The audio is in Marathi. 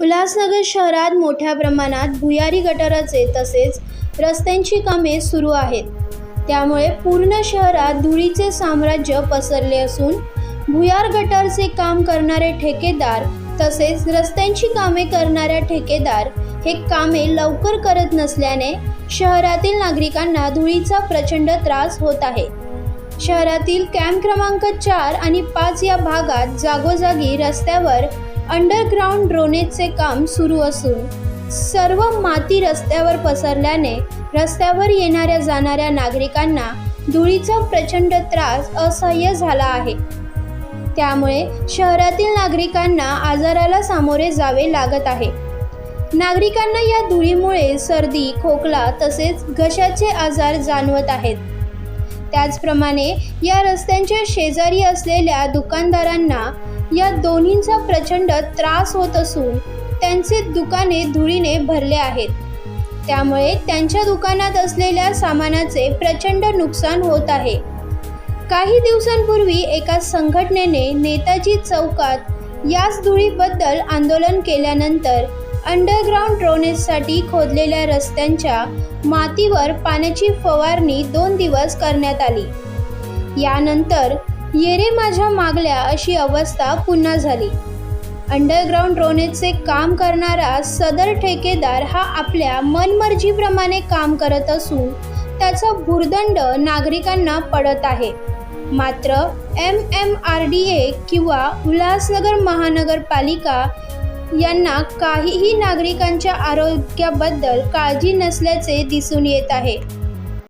उल्हासनगर शहरात मोठ्या प्रमाणात भुयारी गटाराचे तसेच रस्त्यांची कामे सुरू आहेत. त्यामुळे पूर्ण शहरात धुळीचे साम्राज्य पसरले असून भुयार गटारचे काम करणारे ठेकेदार तसेच रस्त्यांची कामे करणाऱ्या ठेकेदार हे कामे लवकर करत नसल्याने शहरातील नागरिकांना धुळीचा प्रचंड त्रास होत आहे. शहरातील कॅम्प क्रमांक चार आणि पाच या भागात जागोजागी रस्त्यावर अंडरग्राऊंड ड्रोनेजचे काम सुरू असून सर्व माती रस्त्यावर पसरल्याने रस्त्यावर येणाऱ्या जाणाऱ्या नागरिकांना धुळीचा प्रचंड त्रास असह्य झाला आहे. त्यामुळे शहरातील नागरिकांना आजाराला सामोरे जावे लागत आहे. नागरिकांना या धुळीमुळे सर्दी खोकला तसेच घशाचे आजार जाणवत आहेत. त्याचप्रमाणे या रस्त्यांच्या शेजारी असलेल्या दुकानदारांना या दोन्हींचा प्रचंड त्रास होत असून त्यांचे दुकाने धुळीने भरले आहेत. त्यामुळे त्यांच्या दुकानात असलेल्या सामानाचे प्रचंड नुकसान होत आहे. काही दिवसांपूर्वी एका संघटनेने नेताजी चौकात याच धुळीबद्दल आंदोलन केल्यानंतर अंडरग्राऊंड ड्रोनेजसाठी खोदलेल्या रस्त्यांच्या मातीवर पाण्याची फवारणी दोन दिवस करण्यात आली. यानंतर येरे माझ्या मागल्या अशी अवस्था पुन्हा झाली. अंडरग्राऊंड ड्रोनेजचे काम करणारा सदर ठेकेदार हा आपल्या मनमर्जीप्रमाणे काम करत असून त्याचा भुर्दंड नागरिकांना पडत आहे. मात्र M M R D A किंवा उल्हासनगर महानगरपालिका यांना काहीही नागरिकांच्या आरोग्याबद्दल काळजी नसल्याचे दिसून येत आहे.